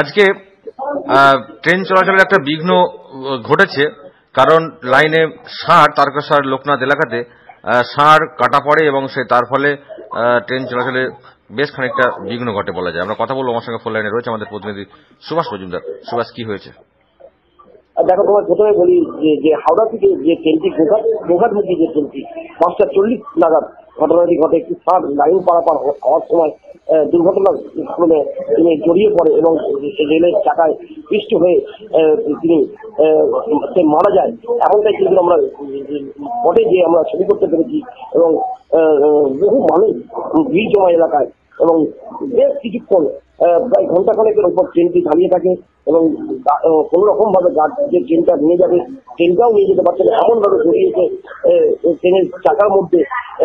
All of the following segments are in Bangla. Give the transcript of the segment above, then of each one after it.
আজকে ট্রেন চলাচলের একটা বিঘ্ন ঘটেছে। কারণ লাইনে ষাঁড় তারকেশ্বর লোকনাথ এলাকাতে ষাঁড় কাটা পড়ে এবং সে তার ফলে ট্রেন চলাচলে বেশ খানিকটা বিঘ্ন ঘটে বলা যায়। আমরা কথা বলব আমার সঙ্গে ফোন লাইনে রয়েছে আমাদের প্রতিনিধি সুভাষ মজুমদার। সুভাষ, কি হয়েছে? দেখো, তোমার প্রথমে বলি যে হাওড়া থেকে যে ট্রেনটি গোঘাট গোঘাটমুখী যে ট্রেনটি পাঁচটা চল্লিশ নাগাদ ঘটনাটি ঘটে। একটি ষাঁড় লাইন পারাপার হওয়ার সময় আহ, দুর্ঘটনাক্রমে তিনি জড়িয়ে পড়ে এবং রেলের চাকায় পিষ্ট হয়ে তিনি মারা যায়। এমনটাই কিন্তু আমরা স্পটে যে আমরা ছবি করতে পেরেছি এবং বহু মানুষ ভিড় জমা এলাকায় এবং বেশ কিছুক্ষণ প্রায় ঘণ্টা খানেকের উপর ট্রেনটি দাঁড়িয়ে থাকে এবং কোনো রকম ভাবে যে ট্রেনটা নিয়ে যাবে ট্রেনটাও নিয়ে যেতে পারছে না। এমন ভাবে ট্রেনের চাকার মধ্যে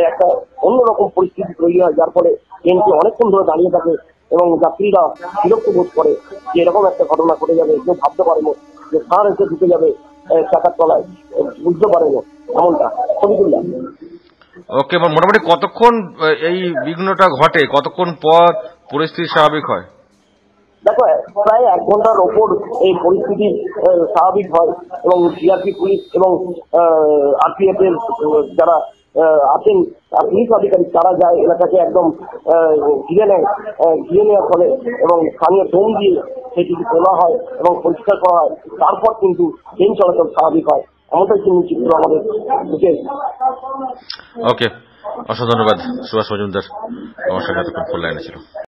একটা অন্যরকম পরিস্থিতি তৈরি হয় যার ফলে ট্রেনটি অনেকক্ষণ ধরে দাঁড়িয়ে থাকে এবং যাত্রীরা বিরক্ত বোধ করে যে এরকম একটা ঘটনা ঘটে যাবে কেউ ভাবতে পারে না যে সার এসে ঢুকে যাবে চাকার তলায় বুঝতে পারে না এমনটা। ছবি ওকে মোটামুটি কতক্ষণ এই বিঘ্নটা ঘটে? কতক্ষণ পর পরিস্থিতি স্বাভাবিক হয়? দেখো প্রায় এক ঘণ্টার ওপর এই পরিস্থিতি স্বাভাবিক হয় এবং সিআরপি পুলিশ এবং আরপিএফ এর যারা আছেন। পুলিশ আধিকারিক, তারা যায় এলাকাকে একদম ঘিরে নেয় ঘিরে নেওয়ার ফলে এবং স্থানীয় ডোম দিয়ে সেটিকে তোলা হয় এবং পরিষ্কার করা হয়। তারপর কিন্তু ট্রেন চলাচল স্বাভাবিক হয়। এমনটাই কিন্তু চিত্র আমাদের বুঝে ওকে অসংখ্য ধন্যবাদ, সুভাষ মজুমদার। আমার সঙ্গে এতক্ষণ ফোন লাইনে ছিল।